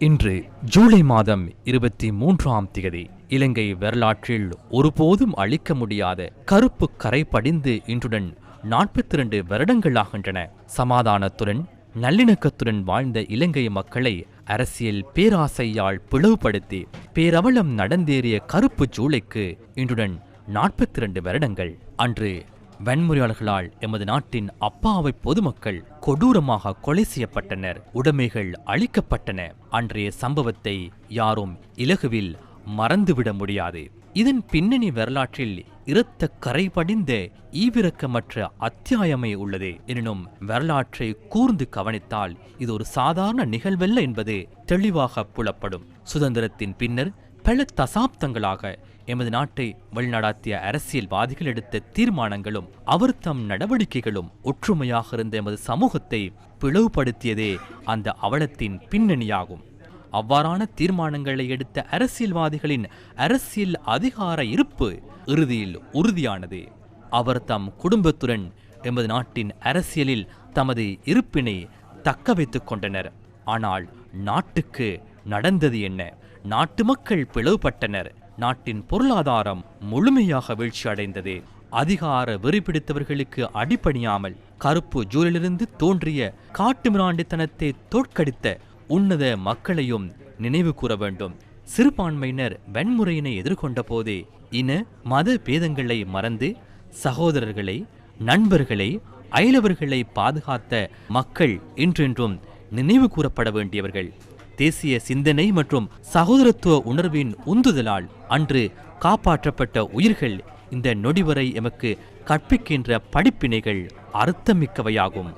இன்று ஜூலை மாதம் இருபத்தி மூன்றாம் திகதி இலங்கை வரலாற்றில் ஒருபோதும் அழிக்க முடியாத கருப்பு கரை படிந்து இன்றுடன் நாற்பத்தி இரண்டு வருடங்களாகின்றன. சமாதானத்துடன் நல்லிணக்கத்துடன் வாழ்ந்த இலங்கை மக்களை அரசியல் பேராசையால் பிளவுபடுத்தி பேரவலம் நடந்தேறிய கருப்பு ஜூலைக்கு இன்றுடன் நாற்பத்தி இரண்டு வருடங்கள். அன்று வன்முறையாளர்களால் எமது நாட்டின் அப்பாவை பொதுமக்கள் கொடூரமாக கொலை செய்யப்பட்டனர். உடைமைகள் அழிக்கப்பட்டன. அன்றைய சம்பவத்தை யாரும் இலகுவில் மறந்துவிட முடியாது. இதன் பின்னணி வரலாற்றில் இரத்த கரை படிந்த ஈவிரக்கமற்ற அத்தியாயமே உள்ளது. எனினும் வரலாற்றை கூர்ந்து கவனித்தால் இது ஒரு சாதாரண நிகழ்வல்ல என்பது தெளிவாக புலப்படும். சுதந்திரத்தின் பின்னர் பல தசாப்தங்களாக எமது நாட்டை வழிநடாத்திய அரசியல்வாதிகள் எடுத்த தீர்மானங்களும் அவர் தம் நடவடிக்கைகளும் ஒற்றுமையாக இருந்த எமது சமூகத்தை பிளவுபடுத்தியதே அந்த அவலத்தின் பின்னணியாகும். அவ்வாறான தீர்மானங்களை எடுத்த அரசியல்வாதிகளின் அரசியல் அதிகார இருப்பு இறுதியில் உறுதியானது. அவர் தம் குடும்பத்துடன் எமது நாட்டின் அரசியலில் தமது இருப்பினை தக்க வைத்துக் கொண்டனர். ஆனால் நாட்டுக்கு நடந்தது என்ன? நாட்டு மக்கள் பிளவுபட்டனர். நாட்டின் பொருளாதாரம் முழுமையாக வீழ்ச்சி அடைந்தது அதிகார வெறி பிடித்தவர்களுக்கு அடிபணியாமல் கருப்பு ஜூலிலிருந்து தோன்றிய காட்டுமிராண்டித்தனத்தை தோற்கடித்த உன்னத மக்களையும் நினைவு கூற வேண்டும். சிறுபான்மையினர் வன்முறையினை எதிர்கொண்ட போதே இன மத பேதங்களை மறந்து சகோதரர்களை நண்பர்களை அயலவர்களை பாதுகாத்த மக்கள் இன்றென்றும் நினைவு கூறப்பட வேண்டியவர்கள். தேசிய சிந்தனை மற்றும் சகோதரத்துவ உணர்வின் உந்துதலால் அன்று காப்பாற்றப்பட்ட உயிர்கள் இந்த நொடிவரை எமக்கு கற்பிக்கின்ற படிப்பினைகள் அர்த்தமிக்கவையாகும்.